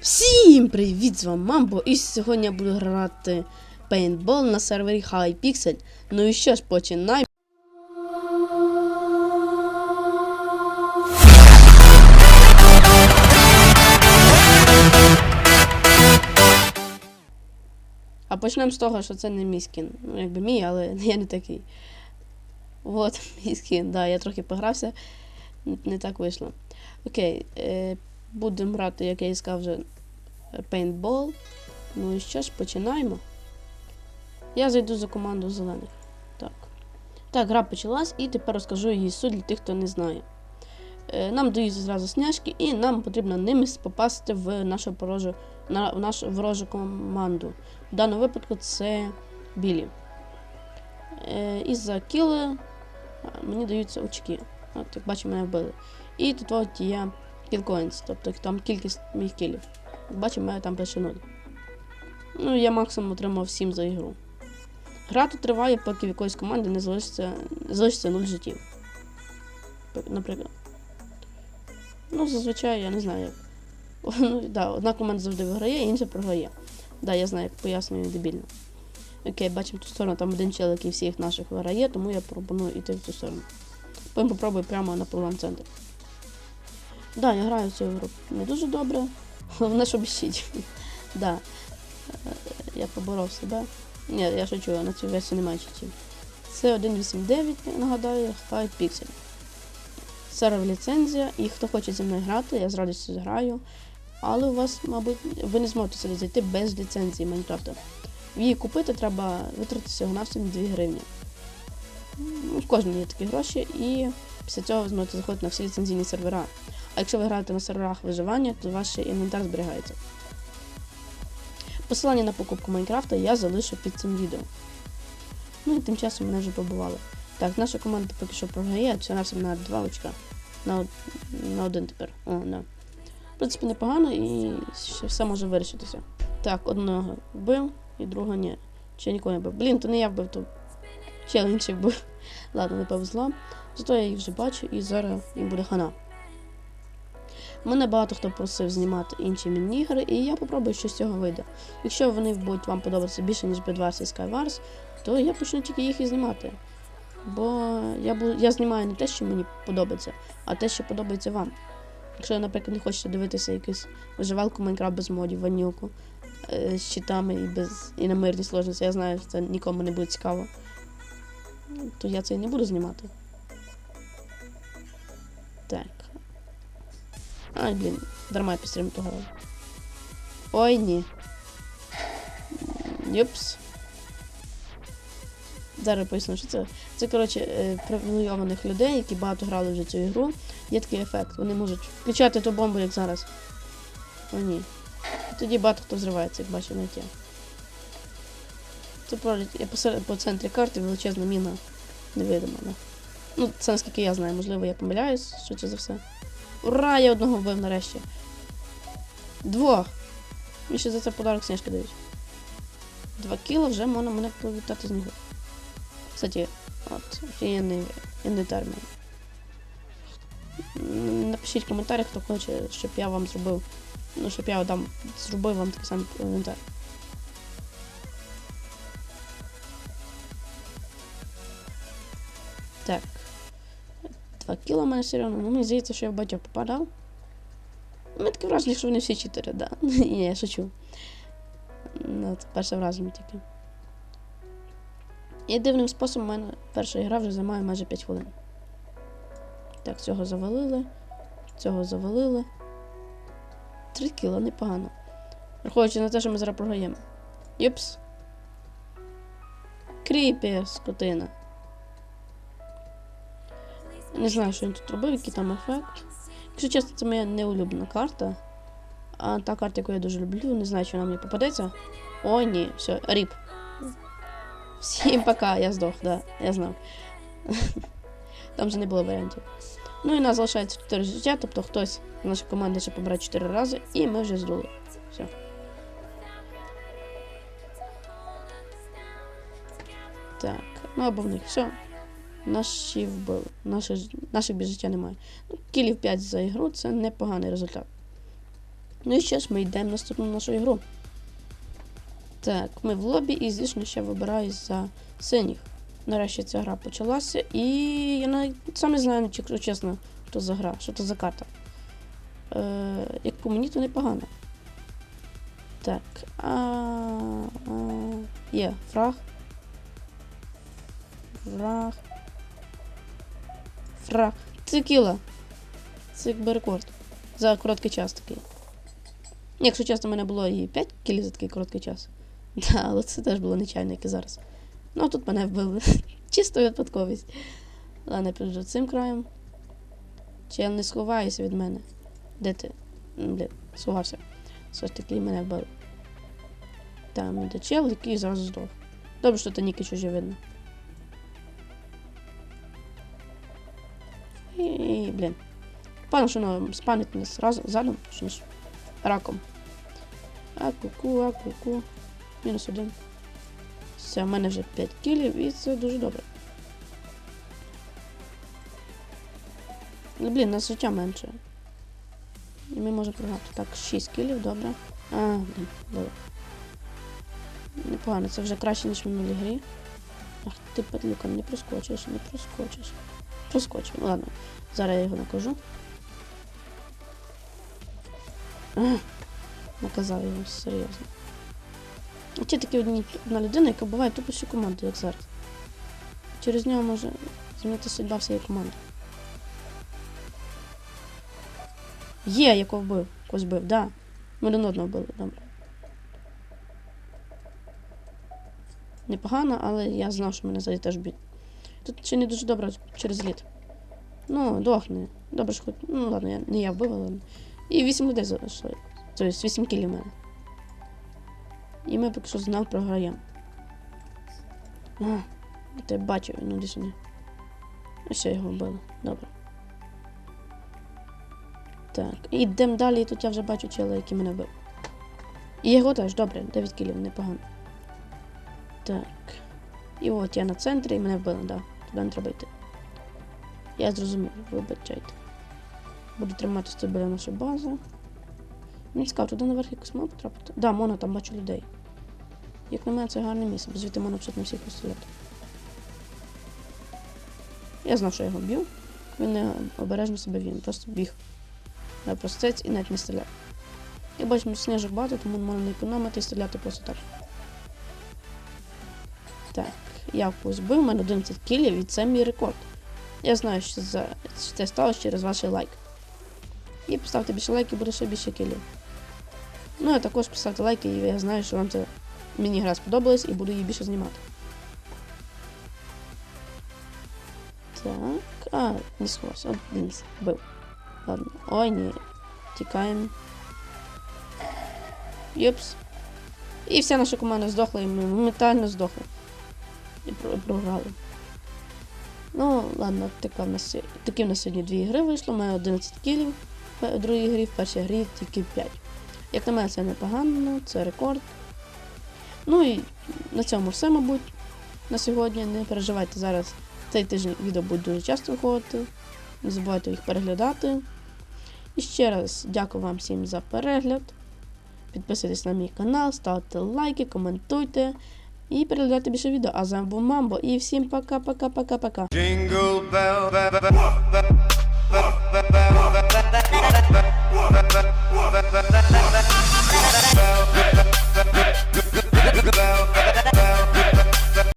Всім привіт! З вами Мамбо, і сьогодні я буду грати пейнтбол на сервері Hypixel. Ну і що ж, починай. А почнемо з того, що це не мій скін. Ну, якби мій, але я не такий. Вот мій скін. Да, я трохи погрався, не так вийшло. Окей, е, будемо грати, як я і сказав вже, пейнтбол. Ну і що ж, починаємо. Я зайду за команду зелених. Так. Так, гра почалась, і тепер розкажу її суть для тих, хто не знає. Е, Нам дають зразу сняжки, і нам потрібно ними попасти в нашу порожу, на, нашу ворожу команду. В даному випадку це білі. Е, і за кіли е, мені даються очки. От, як бачимо, мене вбили. І тут от є кілкоінс, тобто там кількість моїх кілів. Бачимо, мене там пише 0. Ну, я максимум отримав 7 за ігру. Гра тут триває, поки в якоїсь команди не залишиться, залишиться 0 життів. Наприклад. Ну, зазвичай, я не знаю як. Ну, да, одна команда завжди виграє, інша програє. Да, я знаю, як пояснюю дебільно. Окей, бачимо ту сторону, там один чел, який всіх наших виграє, тому я пропоную йти в ту сторону. Попробую прямо на половин центр. Да, я граю в цю гру не дуже добре. Головне, щоб щить. Да. Е, Я поборов себе. Ні, я шучу, на цю версію немає читів. Це 1.8.9, я нагадаю, Hypixel. Сервер ліцензія, і хто хоче зі мною грати, я з радістю зграю. Але у вас, мабуть, ви не зможете сюди зайти без ліцензії Майнкрафта. Її купити треба витратити всього на 2 гривні. В кожному є такі гроші, і після цього ви зможете заходити на всі ліцензійні сервера. А якщо ви граєте на серверах виживання, то ваш інвентар зберігається. Посилання на покупку Майнкрафта я залишу під цим відео. Ну і тим часом мене вже побували. Так, наша команда поки що програє, це на на 2 очка. На, на один тепер. О, да. В принципі, непогано і ще все може вирішитися. Так, одного вбив і другого ні. Ще нікого не вбив. Блін, то не я вбив, то чел інший вбив. Ладно, не повезло. Зато я їх вже бачу і зараз їм буде хана. Мене багато хто просив знімати інші міні-ігри, і я попробую, що з цього вийде. Якщо вони будуть вам подобатися більше, ніж Bedwars і Skywars, то я почну тільки їх і знімати. Бо я, бу- я знімаю не те, що мені подобається, а те, що подобається вам. Якщо, наприклад, не хочете дивитися якусь виживалку Майнкрафт без модів, ванілку е, з щитами і, без, і на мирній сложності, я знаю, що це нікому не буде цікаво, то я це і не буду знімати. Так. Ай, блін, дарма я підстрімив ту голову. Ой, ні. Юпс. Зараз поясню, що це. Це, коротше, е, привілейованих людей, які багато грали вже цю ігру. Є такий ефект. Вони можуть включати ту бомбу, як зараз. О, ні. Тоді багато хто взривається, як бачив навіть я. Це проліт. Я посеред по центрі карти величезна міна невидима. Ну, це наскільки я знаю, можливо, я помиляюсь, що це за все. Ура! Я одного вбив нарешті. Двох. Мені ще за це подарок сніжки дають. Два кіла вже можна мене повітати з нього. Кстати, от, офігенний інвентар. мене. Напишіть в коментарях, хто хоче, щоб я вам зробив. Ну, щоб я дам, зробив вам такий самий інвентар. Так. Два кіла мене все одно. Ну, мені здається, що я в батьок попадав. Мене таке враження, що вони всі чотири, да. Ні, я шучу. Ну, це перше враження тільки. І дивним способом у мене перша гра вже займає майже 5 хвилин. Так, цього завалили. Цього завалили. Три кіла, непогано. Враховуючи на те, що ми зараз програємо. Єпс. Кріпі, скотина. Не знаю, що він тут робив, який там ефект. Якщо чесно, це моя неулюблена карта. А та карта, яку я дуже люблю, не знаю, чи вона мені попадеться. О, ні, все, ріп. Всім пока, я здох, да, я знав. Там вже не було варіантів. Ну і нас залишається 4 життя, тобто хтось з нашої команди ще побере 4 рази, і ми вже здули. Все. Так, ну або в них все. Наші вбили. Наших, наших без життя немає. Ну, кілів 5 за ігру це непоганий результат. Ну і що ж, ми йдемо в наступну нашу ігру. Так, ми в лобі і, звісно, ще вибираю за синіх. Нарешті ця гра почалася, і я навіть сам знаю, якщо чесно, що за гра, що це за карта. Е, як по мені, то непогано. Так. А, а, є фраг. Фраг. Фраг. Це кіла. Це якби рекорд. За короткий час такий. Якщо чесно, в мене було і 5 кілів за такий короткий час. Да, але це теж було нечайно, як і зараз. Ну, а тут мене вбили. Чисто випадковість. Ладно, я піду цим краєм. Чел не сховайся від мене. Де ти? Блін, сховався. Все ж таки мене вбили. Там іде чел, який зразу здох. Добре, що то ніки чужі видно. Блін. Пане, що воно спанить нас разом задом, що ж раком. А ку-ку, а ку-ку. Мінус один. Все, в мене вже 5 кілів, і це дуже добре. Ну, блін, у нас життя менше. І ми можемо програти. Так, 6 кілів, добре. А, блін, добре. Непогано, це вже краще, ніж в минулій грі. Ах, ти падлюка, не проскочиш, не проскочиш. Проскочив. Ладно, зараз я його накажу. А, наказав його серйозно. Ті такі одні одна людина, яка буває тупо всю команду, як зараз. Через нього може змінити судьба всієї команди. Є, якого вбив. Когось вбив, да. Ми один одного вбили, добре. Непогано, але я знав, що мене ззаді теж б'ють. Тут ще не дуже добре через лід. Ну, дохне. Добре, що хоч. Ну ладно, я, не я вбив, але. І 8 людей залишили. Тобто 8 кілів в мене. І ми поки що знов програємо. А, я тебе бачив, ну десь не. Ось все його вбили. Добре. Так, і йдемо далі, і тут я вже бачу чела, який мене вбив. І його теж, добре, 9 кілів, непогано. Так. І от я на центрі, і мене вбили, да. Туди не треба йти. Я зрозумів, вибачайте. Буду тримати біля нашої бази. Мені цікаво, туди наверх якось можна потрапити? Да, можна, там бачу людей. Як на мене, це гарне місце, бо звідти можна абсолютно всіх постріляти. Я знав, що я його б'ю. Він не обережно себе він, просто біг. На простець і навіть не стріляв. Я бачу, сніжок багато, тому можна не економити і стріляти просто так. Так, я когось бив, у мене 11 кілів, і це мій рекорд. Я знаю, що це сталося через ваш лайк. І поставте більше лайків, буде ще більше кілів. Ну, а також поставте лайки, і я знаю, що вам ця міні-гра сподобалась і буду її більше знімати. Так. А, не сховався. Блін, бив. Ладно. Ой, ні. Тікаємо. Юпс. І вся наша команда здохла, і ми моментально здохли. І програли. Ну, ладно, така в нас, такі в нас сьогодні дві ігри вийшло. Мене 11 кілів в другій грі, в першій грі тільки 5. Як на мене, це непогано, це рекорд. Ну і на цьому все, мабуть, на сьогодні. Не переживайте зараз. Цей тиждень відео будуть дуже часто виходити. Не забувайте їх переглядати. І ще раз дякую вам всім за перегляд. Підписуйтесь на мій канал, ставте лайки, коментуйте і передати більше відео. А з вами був Мамбо. І всім пока-пока-пока-пока.